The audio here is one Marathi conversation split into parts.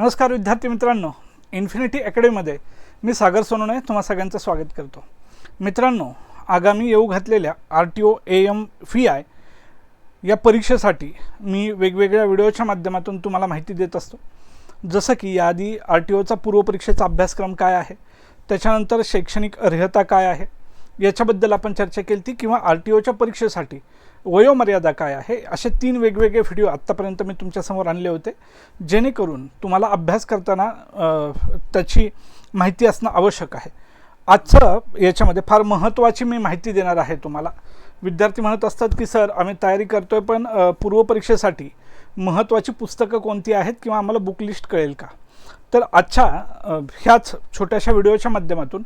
नमस्कार विद्यार्थी मित्रांनो इन्फिनिटी अकॅडमीमध्ये मी सागर सोनवणे तुम्हा सगळ्यांचं स्वागत करतो. मित्रांनो आगामी येऊ घातलेल्या R T O A M V I या परीक्षेसाठी मी वेगवेगळ्या व्हिडिओच्या माध्यमातून तुम्हाला माहिती देत असतो. जसं की याआधी आर टी ओचा पूर्वपरीक्षेचा अभ्यासक्रम काय आहे त्याच्यानंतर शैक्षणिक अर्हता काय आहे याच्याबद्दल आपण चर्चा केली ती किंवा आर टी ओच्या परीक्षेसाठी वयोमर्यादा काय आहे? असे तीन वेगवेगळे व्हिडिओ आत्तापर्यंत मी तुमच्यासमोर आणले होते. जेणेकरून तुम्हाला अभ्यास करताना त्याची माहिती असणं आवश्यक आहे. आजचं याच्यामध्ये फार महत्त्वाची मी माहिती देणार आहे तुम्हाला. विद्यार्थी म्हणत असतात की सर आम्ही तयारी करतो आहे पण पूर्वपरीक्षेसाठी महत्त्वाची पुस्तकं कोणती आहेत किंवा आम्हाला बुक लिस्ट कळेल का? तर आजच्या ह्याच छोट्याशा व्हिडिओच्या माध्यमातून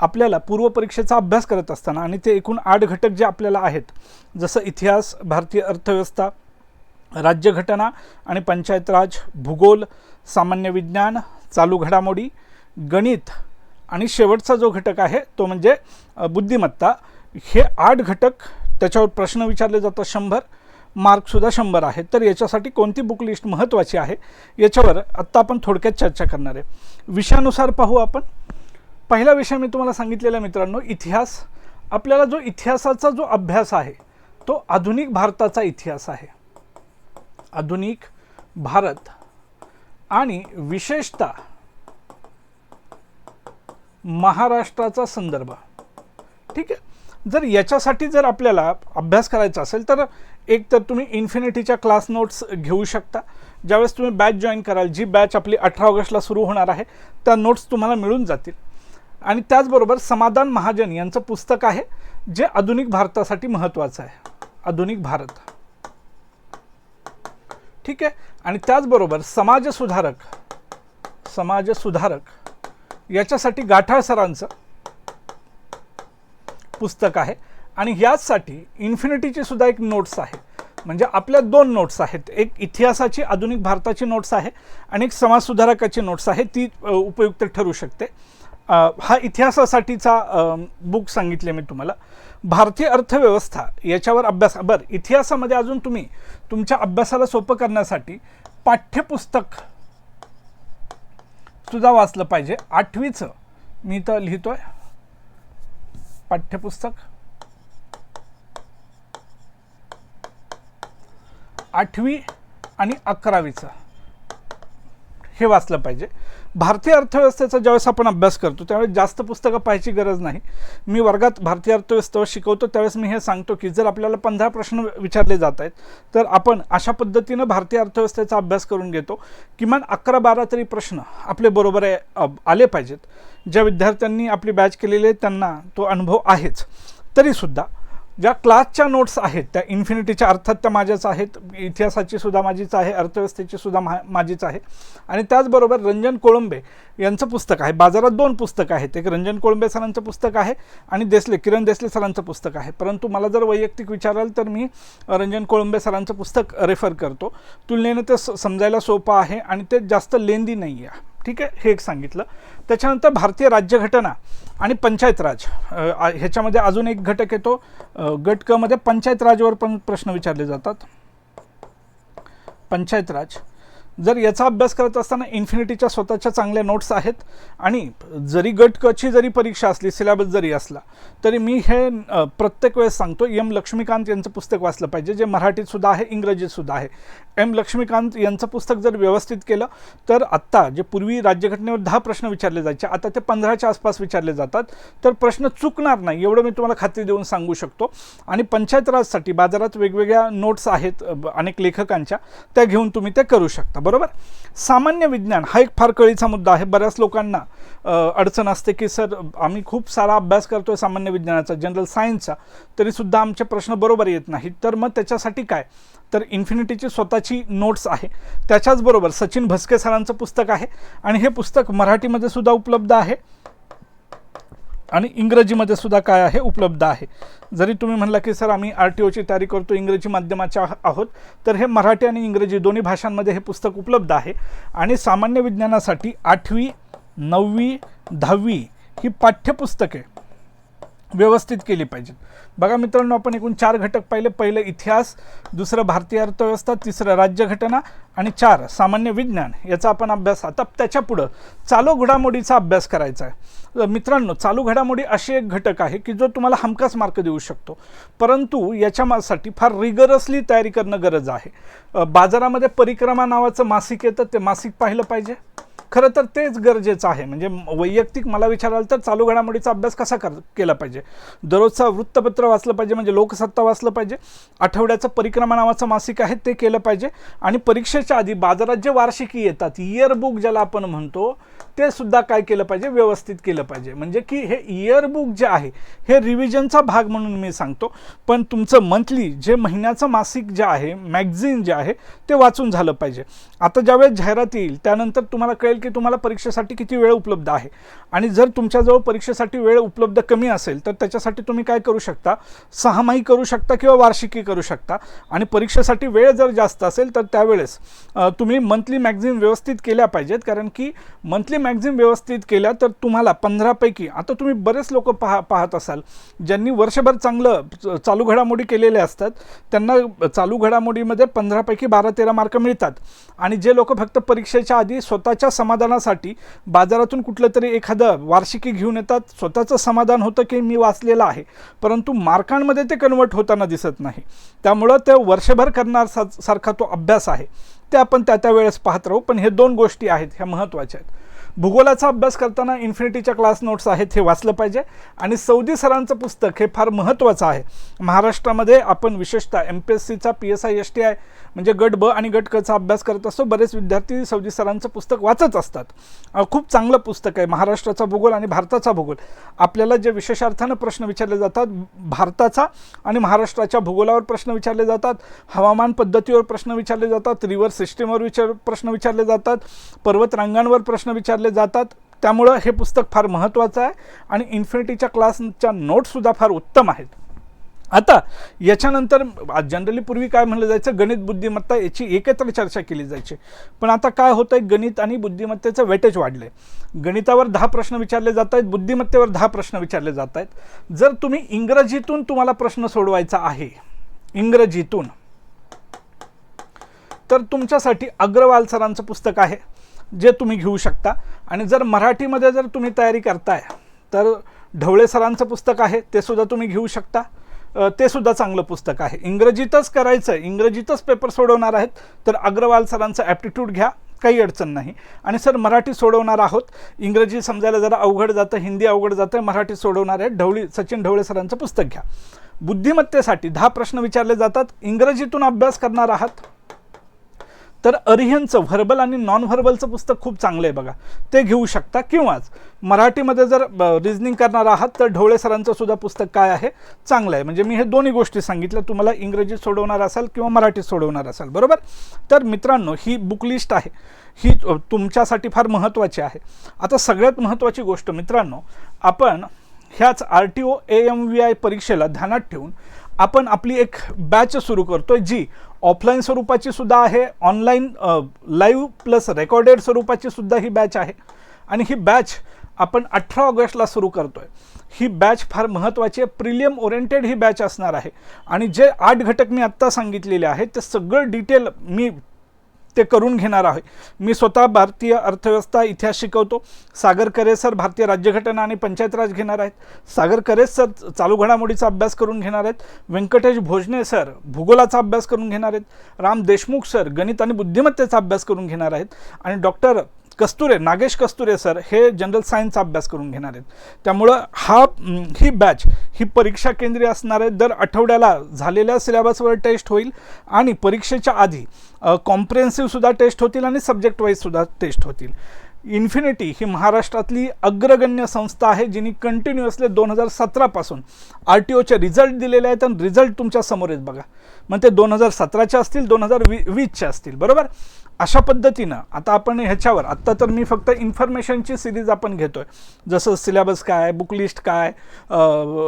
आपल्याला पूर्वपरीक्षेचा अभ्यास करत असताना आणि ते एकूण आठ घटक जे आपल्याला आहेत जसं इतिहास भारतीय अर्थव्यवस्था राज्यघटना आणि पंचायत राज भूगोल सामान्य विज्ञान चालू घडामोडी गणित आणि शेवटचा जो घटक आहे तो म्हणजे बुद्धिमत्ता. हे आठ घटक त्याच्यावर प्रश्न विचारले जातात शंभर मार्कसुद्धा शंभर आहेत. तर याच्यासाठी कोणती बुक लिस्ट महत्त्वाची आहे याच्यावर आत्ता आपण थोडक्यात चर्चा करणार आहे. विषयानुसार पाहू आपण. पहिला विषय मी तुम्हाला सांगितलेला मित्रांनो इतिहास. आपल्याला जो इतिहासाचा जो अभ्यास आहे तो आधुनिक भारताचा इतिहास आहे. आधुनिक भारत आणि विशेषतः महाराष्ट्राचा संदर्भ. ठीक आहे? जर याच्यासाठी जर आपल्याला अभ्यास करायचा असेल तर एक तर तुम्ही इन्फिनिटीच्या क्लास नोट्स घेऊ शकता. ज्यावेळेस तुम्ही बॅच जॉईन कराल जी बॅच आपली अठरा ऑगस्टला सुरू होणार आहे त्या नोट्स तुम्हाला मिळून जातील. आणि त्याचबरोबर समाधान महाजन यांचं पुस्तक आहे जे आधुनिक भारतासाठी महत्त्वाचं आहे. आधुनिक भारत. ठीक आहे? आणि त्याचबरोबर समाजसुधारक समाजसुधारक याच्यासाठी गाठाळ सरांचं पुस्तक आहे. आणि याचसाठी इन्फिनिटीची सुद्धा एक नोट्स आहे. म्हणजे आपल्या दोन नोट्स आहेत. एक इतिहासाची आधुनिक भारताची नोट्स आहे आणि एक समाजसुधारकाची नोट्स आहे. ती उपयुक्त ठरू शकते. हा इतिहासासाठीचा बुक सांगितले मी तुम्हाला. भारतीय अर्थव्यवस्था याच्यावर अभ्यास बरं इतिहासामध्ये अजून तुम्ही तुमच्या अभ्यासाला सोपं करण्यासाठी पाठ्यपुस्तक सुद्धा वाचलं पाहिजे. आठवीचं मी तर लिहितोय. पाठ्यपुस्तक. आठवी आणि अकरावीचं. हे वाचलं पाहिजे. भारतीय अर्थव्यवस्थेचा ज्यावेळेस आपण अभ्यास करतो त्यावेळेस जास्त पुस्तकं पाहायची गरज नाही. मी वर्गात भारतीय अर्थव्यवस्थेवर शिकवतो त्यावेळेस मी हे सांगतो की जर आपल्याला पंधरा प्रश्न विचारले जात आहेत तर आपण अशा पद्धतीनं भारतीय अर्थव्यवस्थेचा अभ्यास करून घेतो. किमान अकरा बारा तरी प्रश्न आपले बरोबर आहे, आले पाहिजेत. ज्या विद्यार्थ्यांनी आपली बॅच केलेली आहे त्यांना तो अनुभव आहेच. तरीसुद्धा ज्या क्लासच्या नोट्स आहेत त्या इन्फिनिटीच्या अर्थात त्या माझ्याच आहेत इतिहासाची सुद्धा माझीच आहे अर्थव्यवस्थेची सुद्धा मा माझीच आहे. आणि त्याचबरोबर रंजन कोळंबे यांचं पुस्तक आहे बाजारात दोन पुस्तकं आहेत. एक रंजन कोळंबे सरांचं पुस्तक आहे आणि देसले किरण देसले सरांचं पुस्तक आहे. परंतु मला जर वैयक्तिक विचाराल तर मी रंजन कोळंबे सरांचं पुस्तक रेफर करतो. तुलनेने ते स- समजायला सोपं आहे आणि ते जास्त लेंदी नाही आहे ठीक आहे? हे एक सांगितलं. त्याच्यानंतर भारतीय राज्यघटना आणि पंचायत राज ह्याच्यामध्ये अजून एक घटक येतो. अ, गट क मध्ये पंचायत राजवर पण प्रश्न विचारले जातात. पंचायत राज. जर याचा अभ्यास करत असताना इन्फिनिटीच्या स्वतःच्या चांगल्या नोट्स आहेत आणि जरी गट कची जरी परीक्षा असली सिलेबस जरी असला तरी मी हे प्रत्येक वेळेस सांगतो एम लक्ष्मीकांत यांचं पुस्तक वाचलं पाहिजे जे मराठीत सुद्धा आहे इंग्रजीत सुद्धा आहे. एम लक्ष्मीकांत यांचं पुस्तक जर व्यवस्थित केलं तर आत्ता जे पूर्वी राज्यघटनेवर दहा प्रश्न विचारले जायचे आता ते पंधराच्या आसपास विचारले जातात. तर प्रश्न चुकणार नाही एवढं मी तुम्हाला खात्री देऊन सांगू शकतो. आणि पंचायत राजसाठी बाजारात वेगवेगळ्या नोट्स आहेत ब- अनेक लेखकांच्या त्या घेऊन तुम्ही ते करू शकता. बरोबर? सामान्य विज्ञान हा एक फार कळीचा मुद्दा आहे. बऱ्याच लोकांना अडचण असते की सर आम्ही खूप सारा अभ्यास करतोय सामान्य विज्ञानाचा जनरल सायन्सचा तरीसुद्धा आमचे प्रश्न बरोबर येत नाहीत. तर मग त्याच्यासाठी काय? तर इन्फिनिटीची स्वतःची नोट्स आहे. त्याच्याचबरोबर सचिन भस्के सरांचं पुस्तक आहे. आणि हे पुस्तक मराठीमध्ये सुद्धा उपलब्ध आहे. आणि इंग्रजीमध्ये सुद्धा काय आहे उपलब्ध आहे. जरी तुम्ही म्हणला की सर आम्ही आर टी ओची तयारी करतो इंग्रजी माध्यमाच्या आहोत तर हे मराठी आणि इंग्रजी दोन्ही भाषांमध्ये हे पुस्तक उपलब्ध आहे. आणि सामान्य विज्ञानासाठी आठवी नववी दहावी ही पाठ्यपुस्तके व्यवस्थित केली पाहिजेत बघा मित्रांनो आपण एकूण चार घटक पाहिले. पहिलं इतिहास दुसरं भारतीय अर्थव्यवस्था तिसरं राज्यघटना आणि चार सामान्य विज्ञान. याचा आपण अभ्यास आता त्याच्या पुढं. चालू घडामोडीचा अभ्यास करायचा आहे. मित्रांनो चालू घडामोडी अशी एक घटक आहे की जो तुम्हाला हमखास मार्क देऊ शकतो. परंतु याच्या मासाठी फार रिगरसली तयारी करणं गरज आहे. बाजारामध्ये परिक्रमा नावाचं मासिक येतं. ते मासिक पाहिलं पाहिजे. खरं तर तेच गरजेचं आहे. म्हणजे वैयक्तिक मला विचाराल तर चालू घडामोडीचा अभ्यास कसा कर केला पाहिजे? दररोजचा वृत्तपत्र वाचलं पाहिजे म्हणजे लोकसत्ता वाचलं पाहिजे आठवड्याचं परिक्रमा नावाचं मासिक आहे ते केलं पाहिजे आणि परीक्षेच्या आधी बाजारात जे वार्षिकी येतात इयरबुक ज्याला आपण म्हणतो ते सुद्धा काय केलं पाहिजे? व्यवस्थित केलं पाहिजे. म्हणजे की हे इयरबुक जे आहे हे रिव्हिजनचा भाग म्हणून मी सांगतो. पण तुमचं मंथली जे महिन्याचं मासिक जे आहे मॅगझिन जे आहे ते वाचून झालं पाहिजे. आता ज्यावेळेस जाहिरात येईल त्यानंतर तुम्हाला कळेल की तुम्हाला परीक्षेसाठी किती वेळ उपलब्ध आहे? आणि जर तुमच्याजवळ परीक्षेसाठी वेळ उपलब्ध कमी असेल तर त्याच्यासाठी तुम्ही काय करू शकता? सहामाही करू शकता किंवा वार्षिकी करू शकता. आणि परीक्षेसाठी वेळ जर जास्त असेल तर त्यावेळेस तुम्ही मंथली मॅगझिन व्यवस्थित केल्या पाहिजेत. कारण की मंथली मॅगझिन व्यवस्थित केल्या तर तुम्हाला पंधरापैकी आता तुम्ही बरेच लोक पाहा पाहत असाल ज्यांनी वर्षभर चांगलं चालू घडामोडी केलेल्या असतात. त्यांना चालू घडामोडीमध्ये पंधरापैकी बारा तेरा मार्क मिळतात. आणि जे लोक फक्त परीक्षेच्या आधी स्वतःच्या समाधानासाठी बाजारातून कुठलं तरी एखादं वार्षिकी घेऊन येतात स्वतःचं समाधान होतं की मी वाचलेलं आहे. परंतु मार्कांमध्ये ते कन्वर्ट होताना दिसत नाही. त्यामुळं ते वर्षभर करणार सा सारखा तो अभ्यास आहे. ते आपण त्या त्या वेळेस पाहत राहू. पण हे दोन गोष्टी आहेत ह्या महत्त्वाच्या आहेत. भूगोलाचा अभ्यास करताना इन्फिनिटीच्या क्लास नोट्स आहेत हे वाचलं पाहिजे. आणि सौदी सरांचं पुस्तक हे फार महत्त्वाचं आहे. महाराष्ट्रामध्ये आपण विशेषतः एम पी एस सीचा P S I S T I म्हणजे गट ब आणि गट कचा अभ्यास करत असतो. बरेच विद्यार्थी सौदी सरांचं पुस्तक वाचत असतात. खूप चांगलं पुस्तक आहे. महाराष्ट्राचा भूगोल आणि भारताचा भूगोल. आपल्याला जे विशेषार्थानं प्रश्न विचारले जातात भारताचा आणि महाराष्ट्राच्या भूगोलावर प्रश्न विचारले जातात हवामान पद्धतीवर प्रश्न विचारले जातात रिव्हर सिस्टीमवर विचार प्रश्न विचारले जातात पर्वतरांगांवर प्रश्न विचारले जातात. त्यामुळं हे पुस्तक फार महत्त्वाचं आहे आणि इन्फिनिटीच्या क्लासच्या नोट्ससुद्धा फार उत्तम आहेत. आता याच्यानंतर जनरली पूर्वी काय म्हणलं जायचं? गणित बुद्धिमत्ता याची एकत्र चर्चा केली जायची. पण आता काय होतं आहे गणित आणि बुद्धिमत्तेचं वेटेज वाढलं आहे गणितावर दहा प्रश्न विचारले जात आहेत बुद्धिमत्तेवर दहा प्रश्न विचारले जात आहेत. जर तुम्ही इंग्रजीतून तुम्हाला प्रश्न सोडवायचा आहे इंग्रजीतून तर तुमच्यासाठी अग्रवाल सरांचं पुस्तक आहे. जे तुम्ही घेऊ शकता. आणि जर मराठीमध्ये जर तुम्ही तयारी करताय तर ढवळे सरांचं पुस्तक आहे ते सुद्धा तुम्ही घेऊ शकता. ते सुद्धा चांगलं पुस्तक आहे. इंग्रजीतच करायचं आहे इंग्रजीतच पेपर सोडवणार आहेत तर अग्रवाल सरांचं ॲप्टिट्यूड घ्या काही अडचण नाही. आणि सर मराठी सोडवणार आहोत. इंग्रजी समजायला जरा अवघड जातं हिंदी अवघड जातं मराठी सोडवणार आहे ढवळी सचिन ढवळे सरांचं पुस्तक घ्या. बुद्धिमत्तेसाठी दहा प्रश्न विचारले जातात इंग्रजीतून अभ्यास करणार आहात. तर अरिहनचं व्हर्बल आणि नॉन व्हर्बलचं पुस्तक खूप चांगलं आहे बघा. ते घेऊ शकता किंवाच मराठीमध्ये जर रिजनिंग करणार आहात तर ढवळे सरांचं सुद्धा पुस्तक काय आहे? चांगलं आहे. म्हणजे मी हे दोन्ही गोष्टी सांगितल्या. तुम्हाला इंग्रजीत सोडवणार असाल किंवा मराठीत सोडवणार असाल. बरोबर? तर मित्रांनो ही बुक लिस्ट आहे. ही तुमच्यासाठी फार महत्त्वाची आहे. आता सगळ्यात महत्त्वाची गोष्ट मित्रांनो आपण ह्याच R T O A M V I परीक्षेला ध्यानात ठेवून आपण आपली एक बॅच सुरू करतो आहे जी ऑफलाईन स्वरूपाची सुद्धा आहे ऑनलाईन लाईव्ह प्लस रेकॉर्डेड स्वरूपाची सुद्धा ही बॅच आहे. आणि ही बॅच आपण अठरा ऑगस्टला सुरू करतोय. ही बॅच फार महत्त्वाची आहे प्रिलियम ओरिएंटेड ही बॅच असणार आहे. आणि जे आठ घटक मी आत्ता सांगितलेले आहेत ते सगळं डिटेल मी ते करून घेणार आहे. मी स्वतः भारतीय अर्थव्यवस्था इतिहास शिकवतो. सागर करे सर भारतीय राज्यघटना आणि पंचायत राज घेणार आहेत. सागर करे सर चालू घडामोडीचा अभ्यास करून घेणार आहेत. व्यंकटेश भोजने सर भूगोलाचा अभ्यास करून घेणार आहेत. राम देशमुख सर गणित आणि बुद्धिमत्तेचा अभ्यास करून घेणार आहेत. आणि डॉक्टर कस्तुरे नागेश कस्तुरे सर हे जनरल सायन्सचा अभ्यास करून घेणार आहेत. त्यामुळं हा ही बॅच ही परीक्षा केंद्रीय असणार आहे दर आठवड्याला झालेल्या सिलेबसवर टेस्ट होईल आणि परीक्षेच्या आधी कॉम्प्रेन्सिव्हसुद्धा टेस्ट होतील आणि सब्जेक्ट वाईजसुद्धा टेस्ट होतील. इन्फिनिटी ही महाराष्ट्रातली अग्रगण्य संस्था आहे जिनी कंटिन्युअसली दोन हजार सतरापासून आर टी ओचे रिझल्ट दिलेले आहेत आणि रिझल्ट तुमच्यासमोर आहेत बघा. मग ते दोन हजार सतराचे असतील दोन हजार वी वीसचे असतील बरोबर? अशा पद्धतीनं आता आपण ह्याच्यावर आत्ता तर मी फक्त इन्फॉर्मेशनची सिरीज आपण घेतोय. जसं सिलेबस काय बुक लिस्ट काय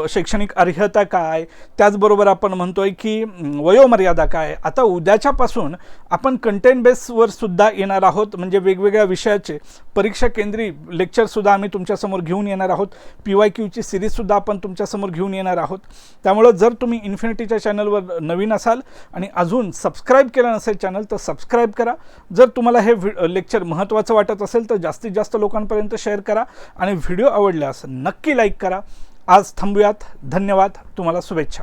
शैक्षणिक अर्हता काय त्याचबरोबर आपण म्हणतोय की वयोमर्यादा काय. आता उद्याच्यापासून आपण कंटेंट बेसवर सुद्धा येणार आहोत. म्हणजे वेगवेगळ्या विषयाचे परीक्षा केंद्री लेक्चरसुद्धा आम्ही तुमच्यासमोर घेऊन येणार आहोत. पी वाय क्यूची सिरीजसुद्धा आपण तुमच्यासमोर घेऊन येणार आहोत. त्यामुळं जर तुम्ही इन्फिनिटीच्या चॅनलवर नवीन असाल आणि अजून सबस्क्राईब केलं नसेल चॅनल तर सबस्क्राईब करा. जर तुम्हाला हे व्हि लेक्चर महत्त्वाचं वाटत असेल तर जास्तीत जास्त लोकांपर्यंत शेअर करा आणि व्हिडिओ आवडल्यास नक्की लाईक करा. आज थांबूयात. धन्यवाद. तुम्हाला शुभेच्छा.